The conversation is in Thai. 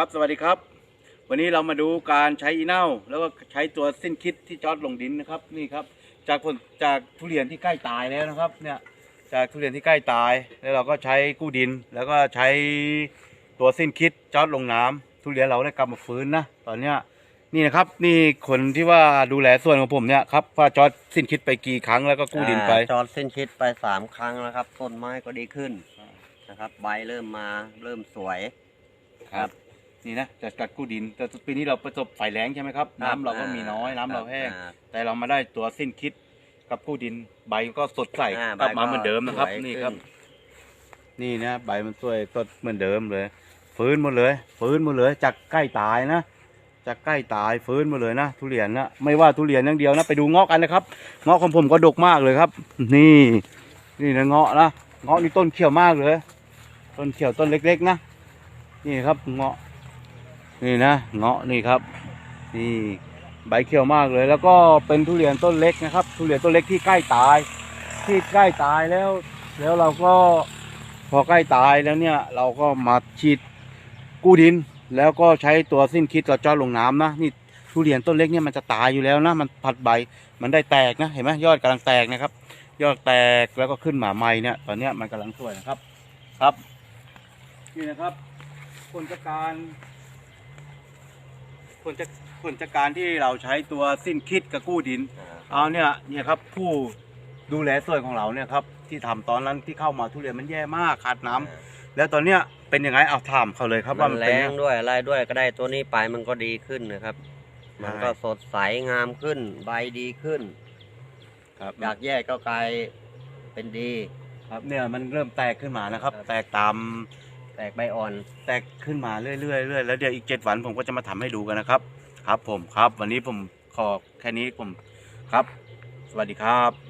ครับสวัสดีครับ วันนี้เรามาดูการใช้อีเน่าแล้วก็ใช้ตัวสิ้นคิดที่จอดลงดินนะครับนี่ครับ จากผลจากทุเรียนที่ใกล้ตายแล้วนะครับเนี่ยจากทุเรียนที่ใกล้ตาย แล้วเราก็ใช้กู้ดิน แล้วก็ใช้ตัวสิ้นคิดจอดลงน้ำทุเรียนเราได้กลับมาฟื้นนะตอนเนี้ยนี่นะครับนี่คนที่ว่าดูแลส่วนของผมเนี่ยครับว่าจอดสิ้นคิดไปกี่ครั้งแล้วก็กู้ดินไปจอดเส้นชิดไปสามครั้งแล้วครับต้นไม้ก็ดีขึ้นนะครับใบเริ่มมาเริ่มสวยครับ นี่นะจากการกู้ดิน แต่ปีนี้เราประสบไฟแล้งใช่ไหมครับ น้ำเราก็มีน้อยน้ำเราแห้งอ่าแต่เรามาได้ตัวสิ้นคิดกับกู้ดินใบก็สดใสอ่ากลับมาใบก็เหมือนเดิมนะครับ สวยนี่ครับ ขึ้นี่นะใบมันสวยสดเหมือนเดิมเลย ฟื้นหมดเลย ฟื้นหมดเลยจากใกล้ตายนะจากใกล้ตายฟื้นหมดเลยนะทุเรียนนะไม่ว่าทุเรียนอย่างเดียวนะไปดูเงาะกันนะครับเงาะของผมก็ดกมากเลยครับ นี่ นี่นะเงาะนะเงาะนี่ต้นเขียวมากเลย ต้นเขียวต้นเล็ก ๆ นะนี่ครับเงาะ นี่นะเงาะนี่ครับ นี่ใบเขียวมากเลย แล้วก็เป็นทุเรียนต้นเล็กนะครับ ทุเรียนต้นเล็กที่ใกล้ตาย ที่ใกล้ตายแล้ว แล้วเราก็พอใกล้ตายแล้วเนี่ย เราก็มาฉีดกู้ดิน แล้วก็ใช้ตัวสิ้นคิดเราเจาะลงน้ำนะนี่ทุเรียนต้นเล็กเนี่ยมันจะตายอยู่แล้วนะ มันผัดใบมันได้แตกนะเห็นไหมยอดกำลังแตกนะครับ ยอดแตกแล้วก็ขึ้นหมาใหม่เนี่ยตอนเนี้ยมันกำลังสวยนะครับครับ นี่นะครับผลจากการ ผลจากผลจากการที่เราใช้ตัวสิ้นคิดกับกู้ดินอ่าเอาเนี่ยเนี่ยครับผู้ดูแลสวนของเราเนี่ยครับที่ทำตอนนั้นที่เข้ามาทุเรียนมันแย่มากขาดน้ำแล้วตอนเนี้ยเป็นยังไงเอาถามเขาเลยครับมัว่านมันแรเป็นงยังไง ด้วยอะไรด้วยก็ได้ตัวนี้ไปมันก็ดีขึ้นนะครับ มันก็สดใสงามขึ้น ใบดีขึ้นครับ จากแย่ก็กลายเป็นดี ครับเนี่ยมันเริ่มแตกขึ้นมานะครับ ครับ แตกตาม แตกใบอ่อน แตกขึ้นมาเรื่อยๆเรื่อยๆแล้วเดี๋ยวอีกเจ็ดวันผมก็จะมาทำให้ดูกันนะครับ ครับผมครับ วันนี้ผมขอแค่นี้ผมครับ สวัสดีครับ